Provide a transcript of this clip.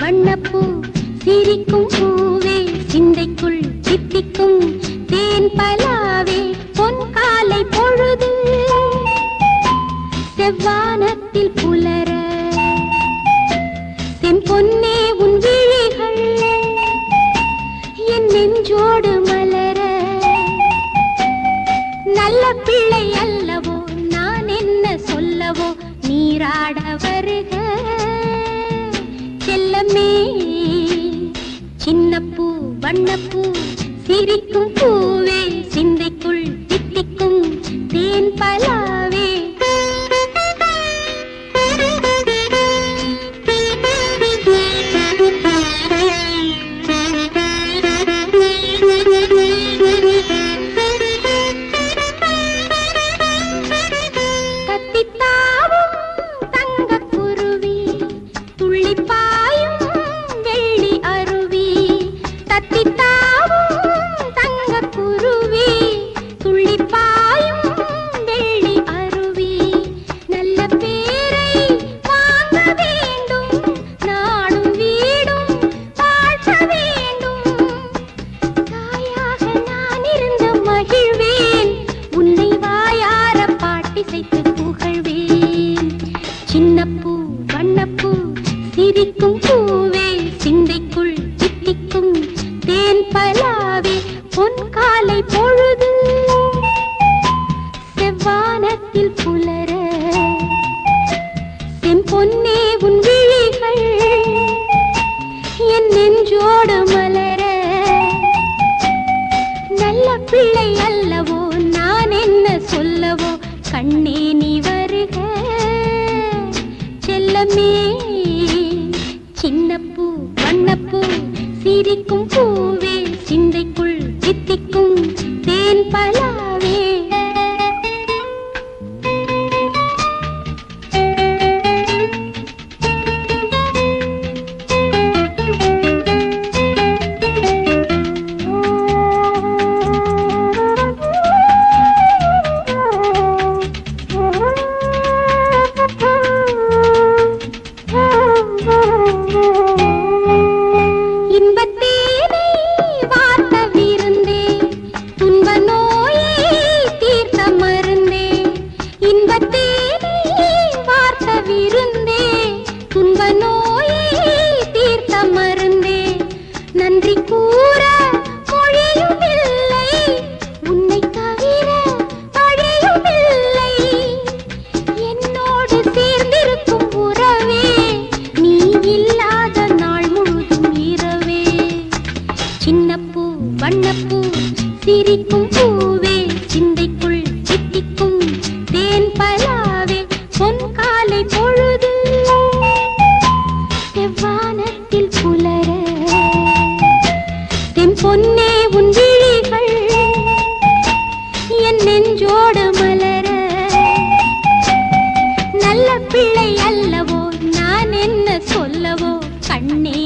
வண்ணப்பூ சிரிக்கும் பூவே சிந்தைக்குள் சித்திக்கும் தேன் பலாவே பொன் காலை பொழுது செவ்வானத்தில் புலர. செம்பொன்னே உன் விழிகள் என் நெஞ்சோடு மலர. நல்ல பிள்ளை அல்லவோ நான் என்ன சொல்லவோ நீராட வருக. வண்ணப்பூ சிரிக்கும் பூவே. அசைத்து புகழ்வேன். சின்னப்பூ வண்ணப்பூ சிரிக்கும் பூ. செல்லமே சின்னப்பூ வண்ணப்பூ சிரிக்கும் பூவே. சிந்தைக்குள் சித்திக்கும் தேன் பல Thank you. சின்னப்பூ வண்ணப்பூ சிரிக்கும் பூவே சிந்தைக்குள் சித்திக்கும் தேன் பலாவே பொன் காலை பொழுது செவ்வானத்தில் புலர. தென் பொன்னே உன் விழிகள் என் நெஞ்சோடு மலர. நல்ல பிள்ளை அல்லவோ நான் என்ன சொல்லவோ கண்ணே